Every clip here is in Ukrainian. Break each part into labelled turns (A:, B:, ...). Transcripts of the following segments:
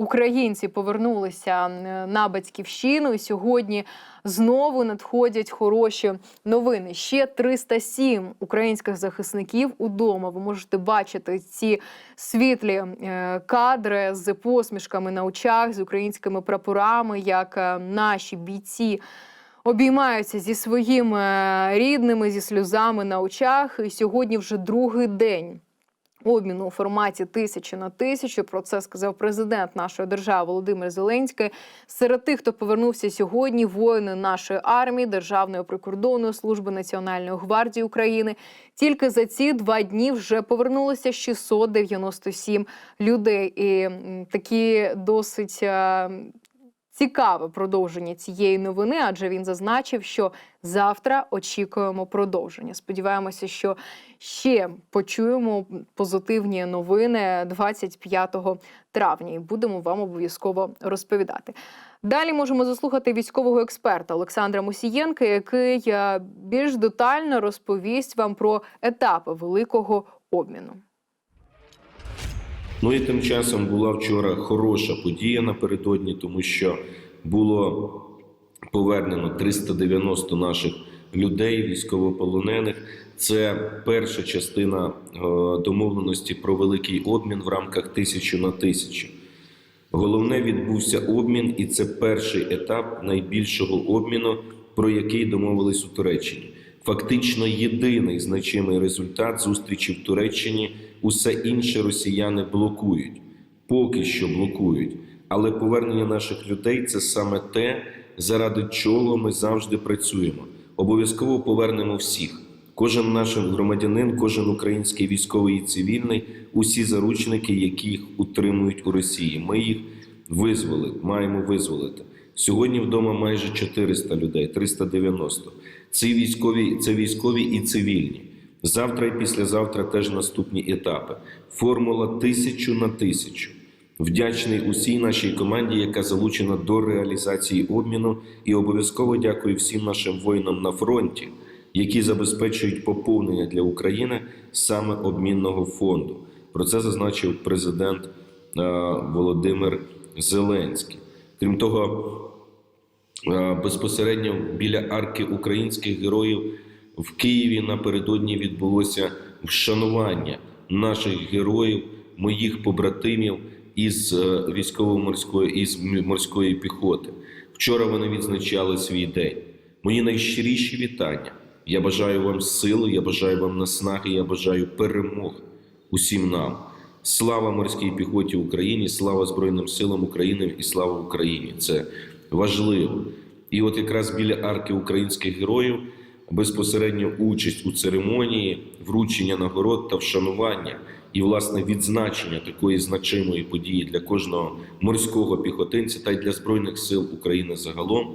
A: українці повернулися на батьківщину. І сьогодні знову надходять хороші новини. Ще 307 українських захисників удома. Ви можете бачити ці світлі е, кадри з посмішками на очах, з українськими прапорами, як е, наші бійці. Обіймаються зі своїми е, рідними, зі сльозами на очах. І сьогодні вже другий день обміну у форматі тисячі на тисячу. Про це сказав президент нашої держави Володимир Зеленський. Серед тих, хто повернувся сьогодні, воїни нашої армії, Державної прикордонної служби Національної гвардії України. Тільки за ці два дні вже повернулося 697 людей. І такі досить. Цікаве продовження цієї новини, адже він зазначив, що завтра очікуємо продовження. Сподіваємося, що ще почуємо позитивні новини 25 травня, і будемо вам обов'язково розповідати. Далі можемо заслухати військового експерта Олександра Мусієнка, який е, більш детально розповість вам про етапи великого обміну.
B: Ну і тим часом була вчора хороша подія напередодні, тому що було повернено 390 наших людей, військовополонених. Це перша частина е, домовленості про великий обмін в рамках тисячу на тисячу. Головне відбувся обмін, і це перший етап найбільшого обміну, про який домовились у Туреччині. Фактично єдиний значимий результат зустрічі в Туреччині. Усе інше росіяни блокують, поки що блокують. Але повернення наших людей це саме те, заради чого ми завжди працюємо. Обов'язково повернемо всіх. Кожен наш громадянин, кожен український військовий і цивільний, усі заручники, які їх утримують у Росії. Ми їх визволили, маємо визволити. Сьогодні вдома майже 400 людей, 390. Ці військові, це військові і цивільні. Завтра і післязавтра теж наступні етапи. Формула тисячу на тисячу. Вдячний усій нашій команді, яка залучена до реалізації обміну, і обов'язково дякую всім нашим воїнам на фронті, які забезпечують поповнення для України саме обмінного фонду. Про це зазначив президент е, Володимир Зеленський. Крім того, Е, безпосередньо біля арки українських героїв в Києві напередодні відбулося вшанування наших героїв, моїх побратимів із е, військово-морської із морської піхоти. Вчора вони відзначали свій день. Мої найщиріші вітання. Я бажаю вам сили, я бажаю вам наснаги, я бажаю перемог усім нам. Слава морській піхоті Україні, слава Збройним силам України і слава Україні. Це важливо. І от якраз біля арки українських героїв безпосередньо участь у церемонії, вручення нагород та вшанування і власне відзначення такої значимої події для кожного морського піхотинця та й для збройних сил України загалом.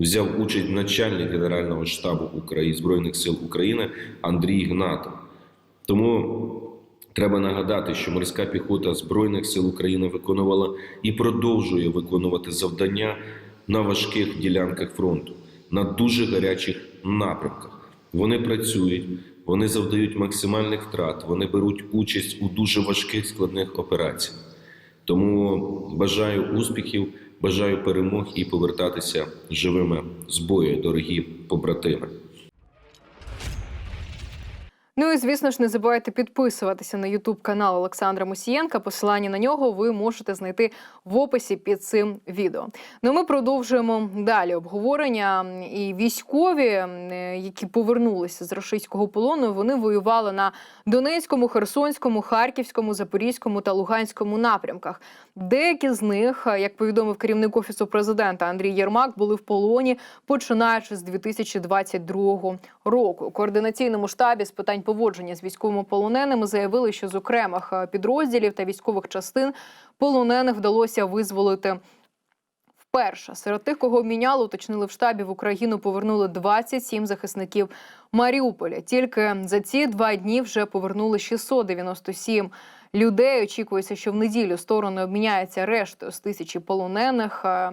B: Взяв участь начальник Генерального штабу України Збройних сил України Андрій Гнатов. Тому треба нагадати, що морська піхота Збройних сил України виконувала і продовжує виконувати завдання на важких ділянках фронту, на дуже гарячих напрямках. Вони працюють, вони завдають максимальних втрат, вони беруть участь у дуже важких складних операціях. Тому бажаю успіхів, бажаю перемог і повертатися живими з бою, дорогі побратими.
A: Ну і звісно ж, не забувайте підписуватися на Ютуб канал Олександра Мусієнка. Посилання на нього ви можете знайти в описі під цим відео. Ну ми продовжуємо далі обговорення. І військові, е, які повернулися з російського полону, вони воювали на Донецькому, Херсонському, Харківському, Запорізькому та Луганському напрямках. Деякі з них, е, як повідомив керівник офісу президента Андрій Єрмак, були в полоні починаючи з 2022 року. У координаційному штабі з питань поводження з військовополоненими заявили, що з окремих е, підрозділів та військових частин полонених вдалося визволити. Вперше серед тих, кого обміняли, уточнили в штабі в Україну, повернули 27 захисників Маріуполя. Тільки за ці два дні вже повернули 697 людей. Очікується, що в неділю сторони обміняються рештою з тисячі полонених. Е,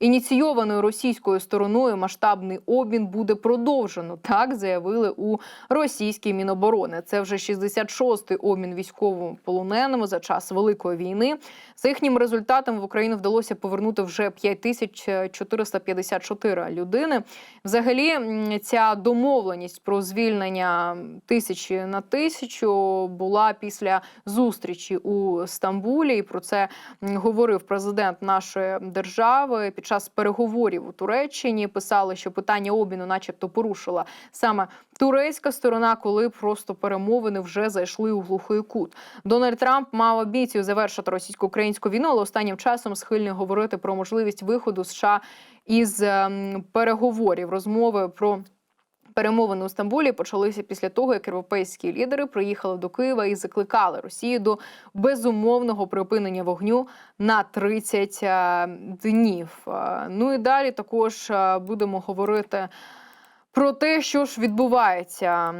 A: Ініційованою російською стороною масштабний обмін буде продовжено. Так заявили у російській міноборони. Це вже 66-й обмін військовополоненими за час великої війни. За їхнім результатом в Україну вдалося повернути вже 5454 людини. Взагалі, ця домовленість про звільнення тисячі на тисячу була після зустрічі у Стамбулі. І про це говорив президент нашої держави під час переговорів у Туреччині. Писали, що питання обміну, начебто, порушила саме турецька сторона, коли просто перемовини вже зайшли у глухий кут. Дональд Трамп мав амбіцію завершити російсько-українську війну, але останнім часом схильний говорити про можливість виходу США із ем, переговорів розмови про. Перемовини у Стамбулі почалися після того, як європейські лідери приїхали до Києва і закликали Росію до безумовного припинення вогню на 30 е, днів. Е, Ну і далі також е, будемо говорити про те, що ж відбувається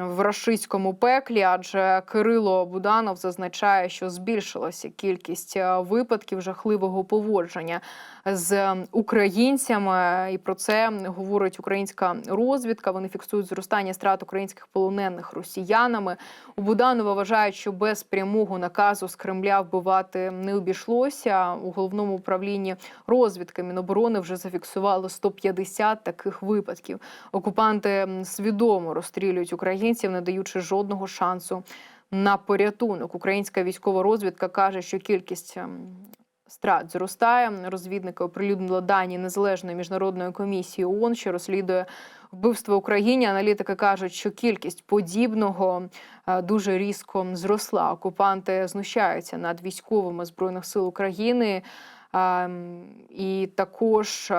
A: в рашистському пеклі, адже Кирило Буданов зазначає, що збільшилася кількість е, випадків жахливого поводження з українцями, і про це говорить українська розвідка. Вони фіксують зростання страт українських полонених росіянами. У Буданова вважають, що без прямого наказу з Кремля вбивати не обійшлося. У головному управлінні розвідки Міноборони вже зафіксували 150 таких випадків. Окупанти свідомо розстрілюють українців, не даючи жодного шансу на порятунок. Українська військова розвідка каже, що кількість ем, страт зростає. Розвідники оприлюднили дані незалежної міжнародної комісії ООН, що розслідує вбивство Україні. Аналітики кажуть, що кількість подібного е, дуже різко зросла. Окупанти знущаються над військовими збройних сил України. І також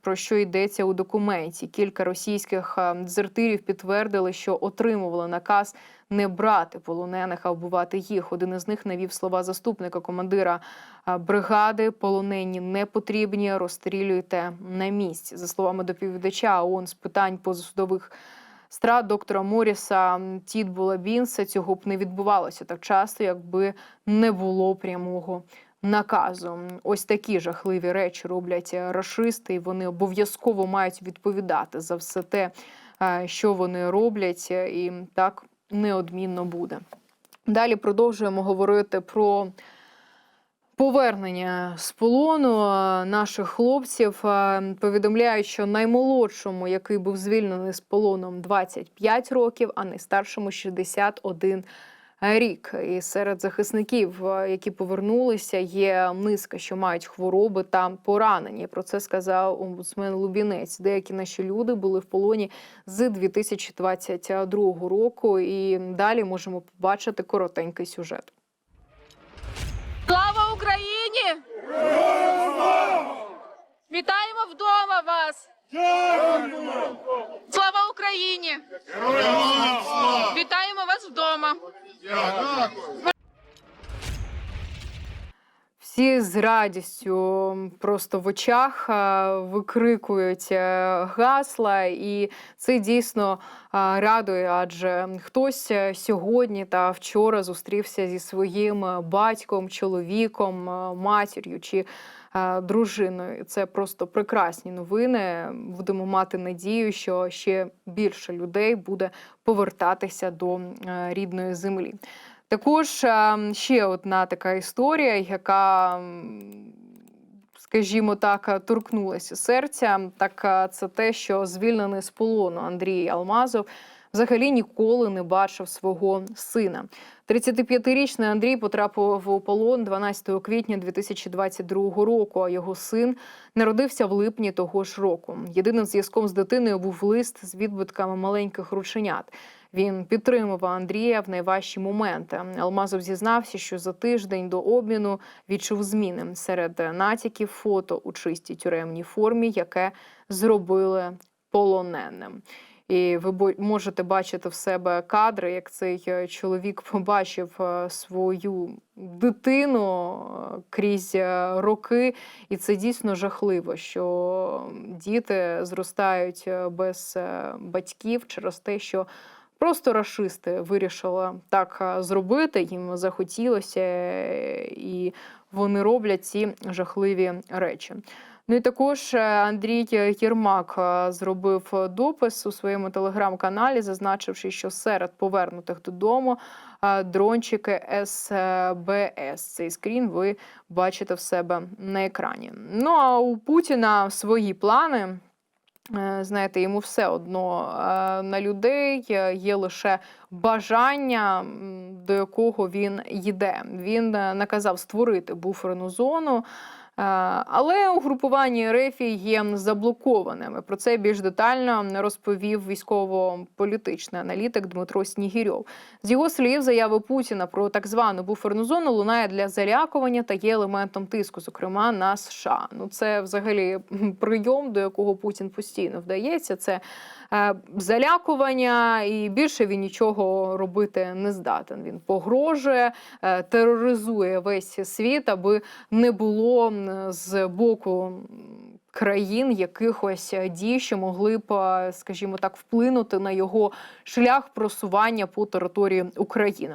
A: про що йдеться у документі. Кілька російських дезертирів підтвердили, що отримували наказ не брати полонених, а вбивати їх. Один із них навів слова заступника командира бригади. Полонені не потрібні, розстрілюйте на місці. За словами доповідача ООН з питань позасудових страт доктора Моріса Тітбула Бінса, цього б не відбувалося так часто, якби не було прямого наказу. Ось такі жахливі речі роблять рашисти, і вони обов'язково мають відповідати за все те, е, що вони роблять, і так неодмінно буде. Далі продовжуємо говорити про. Повернення з полону е, наших хлопців е, повідомляють, що наймолодшому, який був звільнений з полоном 25 років, а найстаршому 61 рік. І серед захисників, е, які повернулися, є низка, що мають хвороби та поранені. Про це сказав омбудсмен Лубінець. Деякі наші люди були в полоні з 2022 року. І далі можемо побачити коротенький сюжет.
C: Слава Україні! Вітаємо вдома вас! Слава Україні! Вітаємо вас вдома!
A: Всі з радістю просто в очах викрикують е, гасла, і це дійсно радує, адже хтось е, сьогодні та вчора зустрівся зі своїм батьком, чоловіком, е, матір'ю чи дружиною. Це просто прекрасні новини. Будемо мати надію, що ще більше людей буде повертатися до е, рідної землі. Також ще одна така історія, яка, скажімо так, торкнулася серця. Так це те, що звільнений з полону Андрій Алмазов взагалі ніколи не бачив свого сина. 35-річний Андрій потрапив у полон 12 квітня 2022 року. А його син народився в липні того ж року. Єдиним зв'язком з дитиною був лист з відбитками маленьких рученят. Він підтримував Андрія в найважчі моменти. Алмазов зізнався, що за тиждень до обміну відчув зміни серед натяків фото у чистій тюремній формі, яке зробили полоненим. І ви можете бачити в себе кадри, як цей е, чоловік побачив е, свою дитину е, крізь роки, і це дійсно жахливо, що діти зростають без батьків через те, що Просто рашисти вирішили так зробити. Їм захотілося, і вони роблять ці жахливі речі. Ну і також е, Андрій Єрмак е, зробив допис у своєму телеграм-каналі, зазначивши, що серед повернутих додому е, дрончики СБС. Цей скрін ви бачите в себе на екрані. Ну а у Путіна свої плани. Е, Знаєте, йому все одно е, на людей е, є лише бажання, до якого він йде. Він е, наказав створити буферну зону. е, Але угрупування РЕФІ є заблокованими. Про це більш детально розповів військово-політичний аналітик Дмитро Снігірьов. З його слів, заяви Путіна про так звану буферну зону лунає для залякування та є елементом тиску, зокрема на США. Ну це взагалі прийом, до якого Путін постійно вдається. Це е, залякування, і більше він нічого робити не здатен. Він погрожує, е, тероризує весь світ, аби не було з боку. Країн якихось дій, що могли б, е, скажімо так, вплинути на його шлях просування по території України.